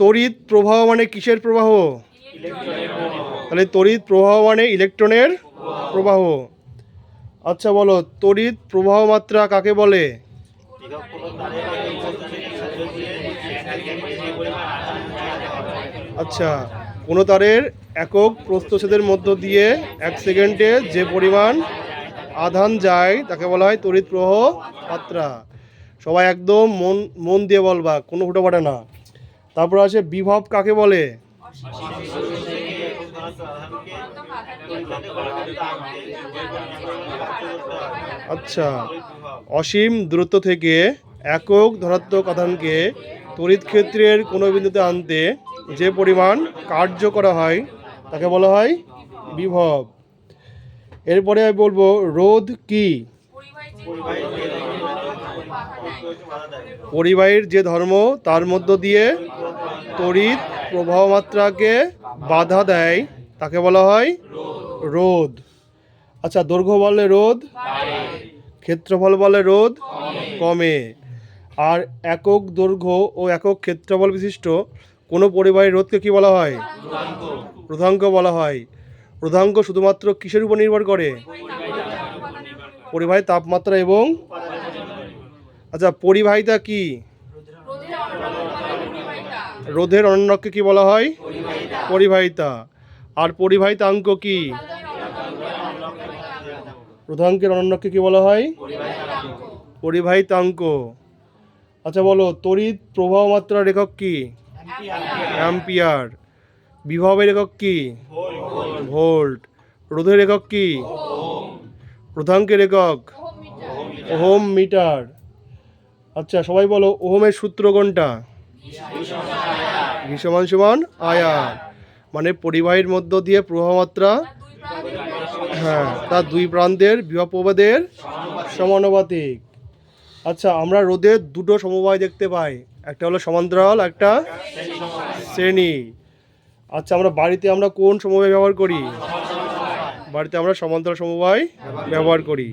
তড়িৎ প্রবাহ মানে কিসের প্রবাহ? তাহলে তড়িৎ প্রবাহ মানে ইলেকট্রনের প্রবাহ। আচ্ছা বলো, তড়িৎ প্রবাহ মাত্রা কাকে বলে? আচ্ছা কোনো তারের একক প্রস্থচ্ছেদের মধ্য দিয়ে এক সেকেন্ডে যে পরিমাণ আধান যায়, তাকে বলা হয় তড়িৎ প্রবাহ মাত্রা। সবাই একদম মন মন দিয়ে বলবা, কোনো পারে না। তারপর আছে বিভব কাকে বলে? আচ্ছা অসীম দূরত্ব থেকে একক ধনাত্মক আধানকে তড়িৎ ক্ষেত্রের কোনো বিন্দুতে আনতে যে পরিমাণ কার্য করা হয়, তাকে বলা হয় বিভব। এরপরে আমি বলব রোধ কি? পরিবাহীর যে ধর্ম তার মধ্য দিয়ে তড়িৎ প্রবাহমাত্রাকে বাধা দেয় তাকে বলা হয় রোধ। আচ্ছা দৈর্ঘ্য বলে রোধ ক্ষেত্রফল বলে রোধ কমে। আর একক দৈর্ঘ্য ও একক ক্ষেত্রফল বিশিষ্ট কোনো পরিবাহীর রোধকে কি বলা হয়? রোধাঙ্ক বলা হয়। রোধাঙ্ক শুধুমাত্র কিসের উপর নির্ভর করে? পরিবাহী তাপমাত্রা এবং আচ্ছা পরিবাহিতা কি? রোধের অন্যকে কি বলা হয়? পরিবাহিতা। আর পরিবাহিতাঙ্ক কি? রোধাঙ্কের অনন্যকে কি বলা হয়? পরিবাহিতাঙ্ক আচ্ছা বলো, তড়িৎ প্রবাহ মাত্রার একক কি? অ্যাম্পিয়ার। বিভবের একক কি? ভোল্ট। রোধের একক কি? রোধাঙ্কের একক ওহম মিটার। আচ্ছা সবাই বলো, ওহমের সূত্র কোনটা? ভি সমান আয়ার। মানে পরিবাহীর মধ্য দিয়ে প্রবাহ মাত্রা হ্যাঁ তার দুই প্রান্তের বিভব প্রবাদের সমানুপাতিক। আচ্ছা আমরা রোদের দুটো সমবায় দেখতে পাই। একটা হলো সমান্তরাল, একটা শ্রেণি। আচ্ছা আমরা বাড়িতে আমরা কোন সমবায় ব্যবহার করি? বাড়িতে আমরা সমান্তরাল সমবায় ব্যবহার করি।